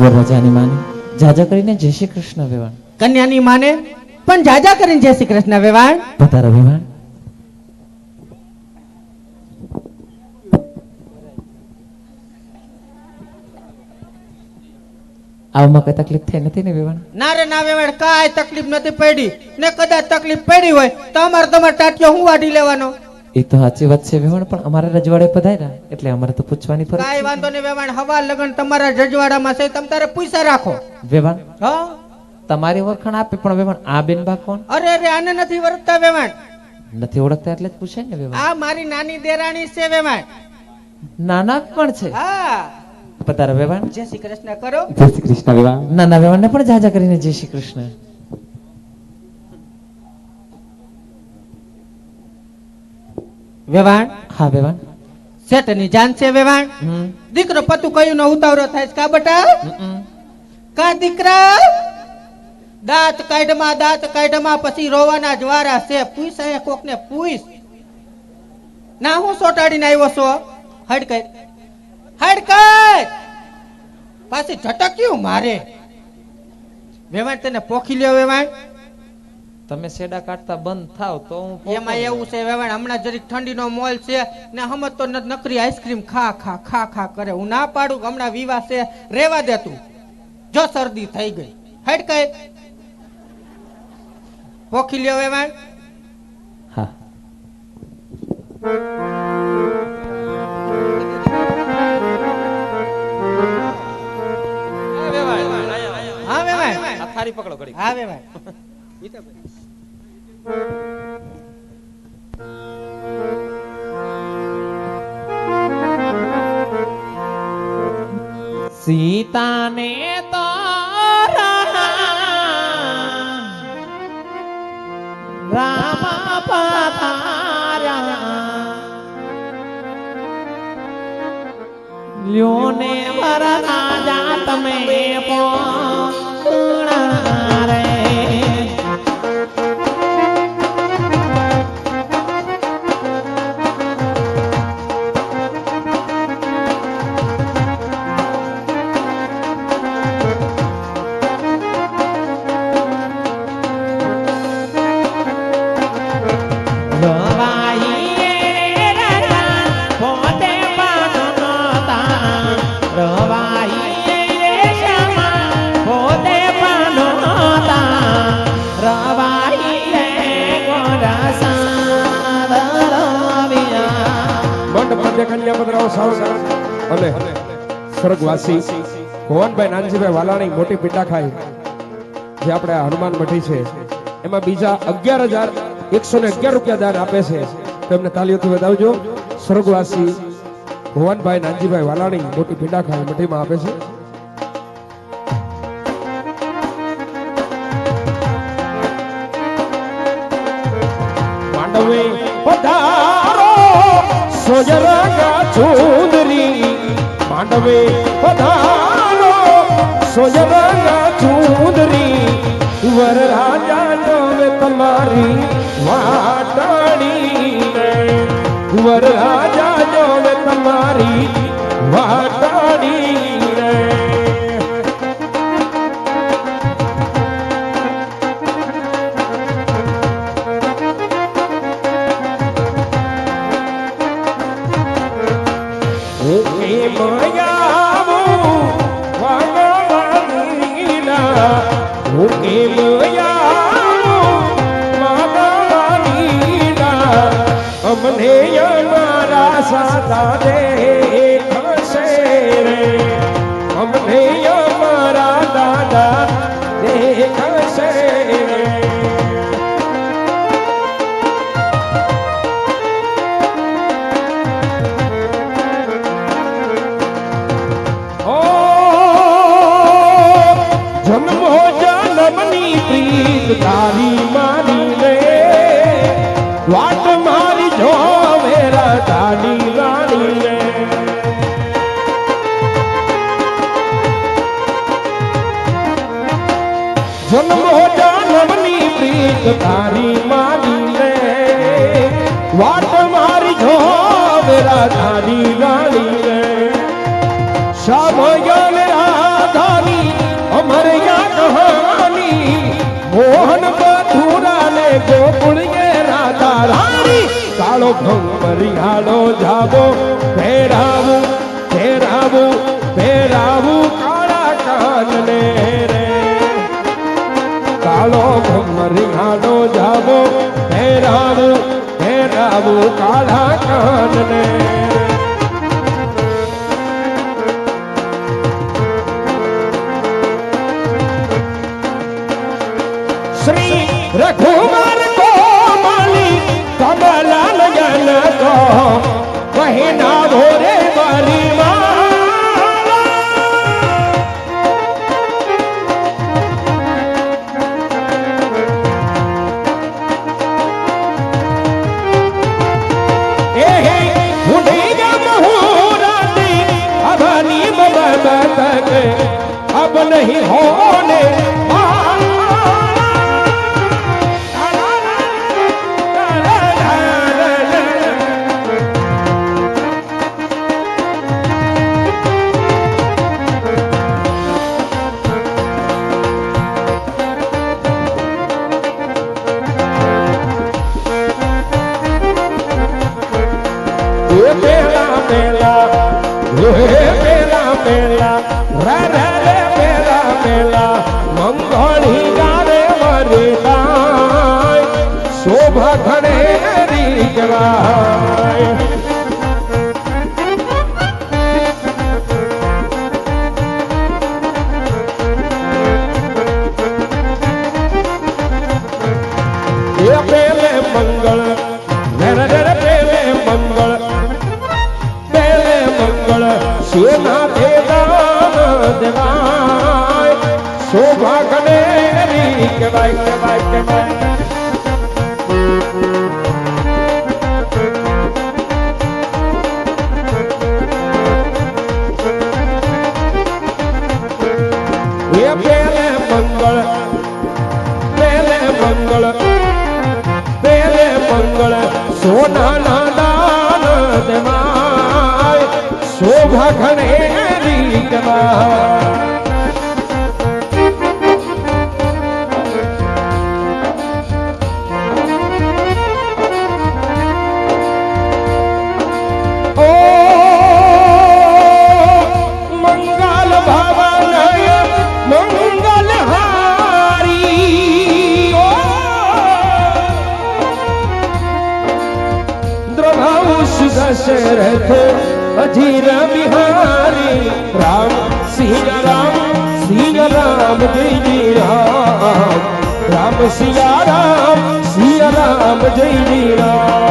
વરરાજાની માને. જાજા કરીને જય શ્રી કૃષ્ણ વેવાણ. કન્યાની માને પણ જાજા કરીને જય શ્રી કૃષ્ણ વેવાણ. પધારો વેવાણ. આવમાં કઈ તકલીફ થઈ નથી ને વેવાણ? ના રે ના વેવાણ કાંઈ તકલીફ નથી પડી. ને કદાચ તકલીફ પડી હોય તો અમારે તમારે ટાટિયો હું વાઢી લેવાનો? એ તો સાચી વાત છે વેવાણ પણ અમારા રજવાડે પધાર્યા. એટલે અમારે તો પૂછવાની ફરજ કાઈ વાંધો નહીં વેવાણ હવા લગન તમારા જજવાડામાં છે તમ તારે પૈસા રાખો. વેવાણ હા? તમારી ઓળખાણ આપે પણ વેવાણ આ બેન બા કોણ? અરે અરે આને નથી ઓળખતા વેવાણ. નથી ઓળખતા એટલે જ પૂછે ને વેવાણ. આ મારી નાની દેરાણી છે વેવાણ. નાના પણ છે. હા. પધારો વેવાણ. જય શ્રી કૃષ્ણ કરો. જય શ્રી કૃષ્ણ વેવાણ. નાના વેવાણને પણ જાજા કરીને જય શ્રી કૃષ્ણ. વેવાણ? હા વેવાણ. શેઠની જાન છે વેવાણ? દીકરો પતુ કયું નો ઉતાવળો થાય કા બટા? કા દીકરા? દાંત કાઢમાં દાંત કાઢમાં પછી રોવાના જવારા છે. પૂછ અહીંયા કોક ને પૂછ. ના હું સોટાડીને આવ્યો છો? હડકઈ હડકઈ પાછી ઝટક્યું મારે. વેવાણ તને પોખી લ્યો વેવાણ. તમે સેડા કાઢતા બંધ થાવ તો હું એમાં એવું છે વેવાણ હમણાં જરીક ઠંડીનો મોલ છે ને હમત તો નકરી આઈસ્ક્રીમ ખા ખા ખા ખા કરે. હું ના પાડું હમણાં વિવાહ છે રેવા દે તું. જો શરદી થઈ ગઈ. હેડ કઈ. પોખી લ્યો વેવાણ. હા હા વેવાણ. આ થાળી પકડો ઘડી હા વેવાણ. સીતાને તો રામ પધાર્યા લ્યોને વરરાજા તમે પોણા રે રવાઈએ અને સ્વર્ગવાસી ભુવનભાઈ નાનજીભાઈ વાલાણી મોટી પીડા ખાઈ જે આપણે હનુમાન મઠી છે એમાં બીજા અગિયાર હજાર એકસો ને અગિયાર રૂપિયા દાન આપે છે. તો એમને તાલીઓથી વધાવજો. સ્વર્ગવાસી ભુવનભાઈ નાનજીભાઈ વાલાણી મોટી પીડા ખાઈ મઠીમાં આપે છે. માંડવે પધારો સોજરા ચૂંદરી માંડવે પધારો. સોજરંગા ચૂંદરી વર રાજા તમે તમારી વાટાણી વર રાજા જોવે તમારી વાટાડી જન્મો જન્મની પ્રીત તારી માની રે. વાત મારી જો તારી રાણી રે. સમયન રાધાની અમર યા કહાની મોહન મથુરા ને ગોકુળ રાધા રાણી. કાળો ભંવરિયાળો જાબો પહેરાવું પહેરાવું પહેરાવું કાળા કાનને રે. કાળો ભમરિયાળો જાબો પહેરાવું પહેરાવું કાળા કાનને શોભા ઘણે રી કરાય એ પેલે મંગળ પેલે મંગળ પેલે મંગળ સેના દેદાન દેવાય શોભા ગણેરી કહેવાય કહેવાય કહેવાય સોનાના દાન દેવાય શોભા ઘણે કહેવાય રામ સિયા રામ સિયા રામ જય રામ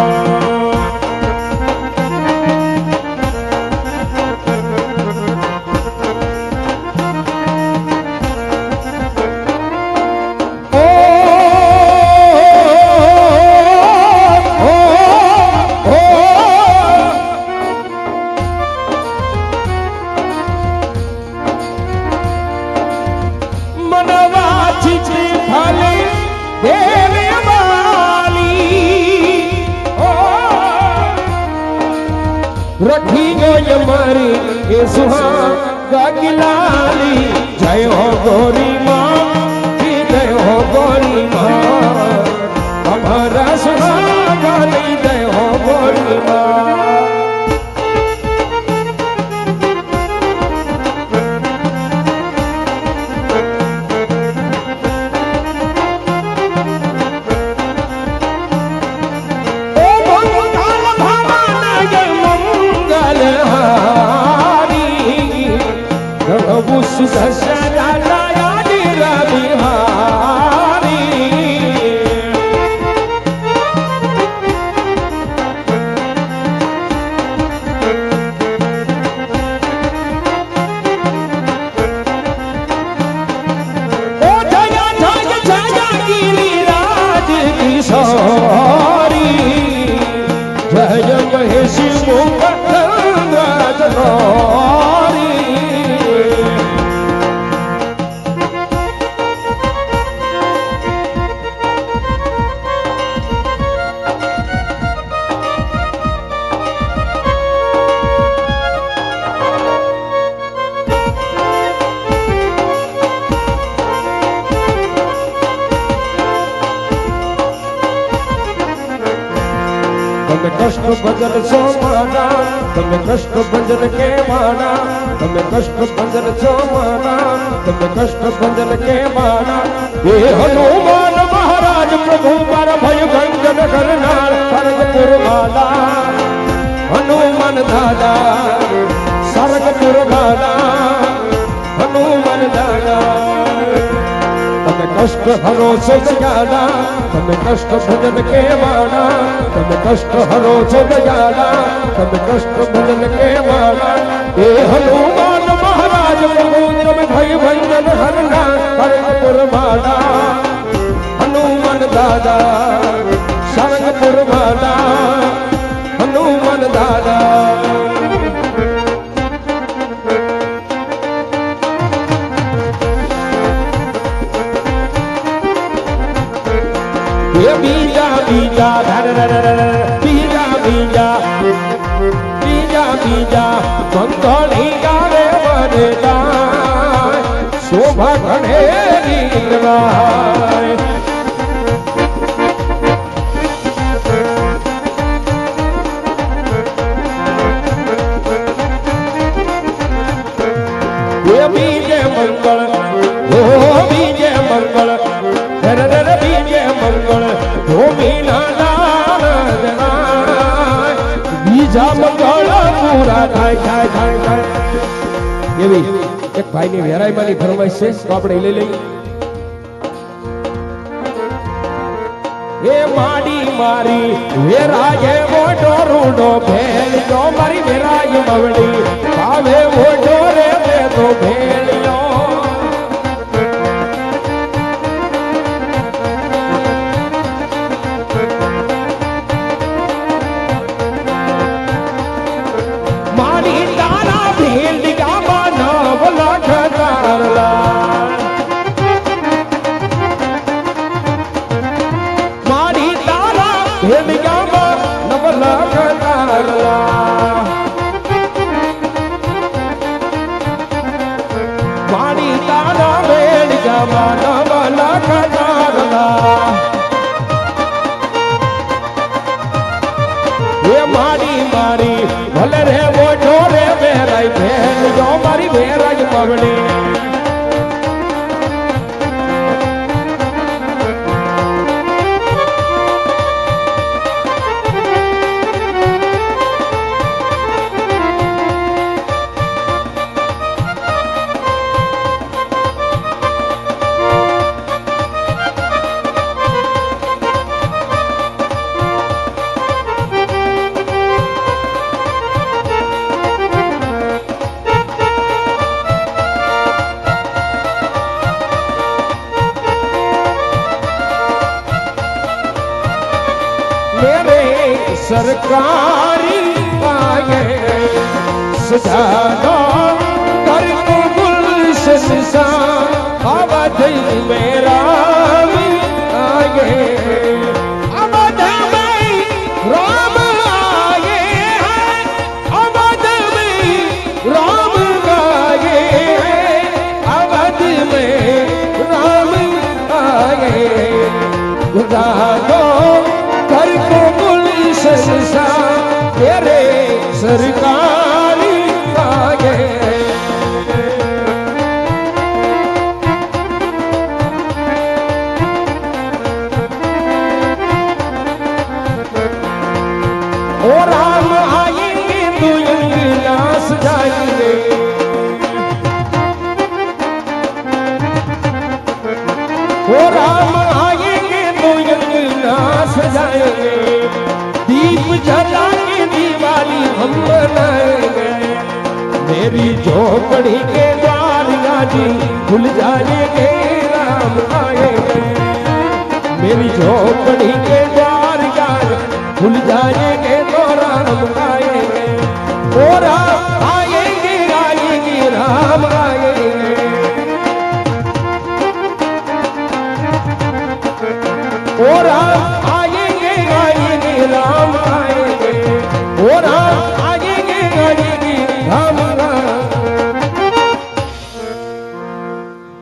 રખી ગય મારી એ સુહાગા કિલાલી જય હો ગોરી માં જય હો ગોરી માં. અમારા સુહાગાની જય હો ગોરી માં. કષ્ટ ભજન છો માના તમે કષ્ટ ભજન કે માના તમે કષ્ટ ભજન છો માના તમે કષ્ટ ભજન કે માના એ હનુમાન છો દયાળા તમે કષ્ટ ભજન કેવાળા તમે કષ્ટ હરો છો દયાળા તમે કષ્ટ ભજન કેવાળા એ હનુમાન મહારાજ તમે ભય ભંજન હરના હરપુર માલા હનુમાન દાદા ઘણે નીકળાય એ બીજે મંગળ બીજે મંગળ ભૂમિના દાન બીજા મંગળ પૂરા થાય થાય થાય થાય એવી. એક ભાઈની વેરાઈમાંની ફરમાઈશ છે, તો આપણે લઈ લઈએ. એ માડી મારી, વેરાય મોટો રૂડો ભેલિયો મારી વેરાય મવડી આવે મોટો રે તો તો વેરાય સરકારી પાયે સજાનો કરતો ગુલશન સા આવા થઈ મેરા આયે नाश जाएंगे ओ राम आएंगे तो नाश जाएंगे दीप जला के दिवाली हम मनाएंगे मेरी झोपड़ी के द्वार जी खुल जाएंगे राम आएंगे मेरी झोपड़ी के द्वार यार खुल जाएंगे तो राम आएंगे ओ राम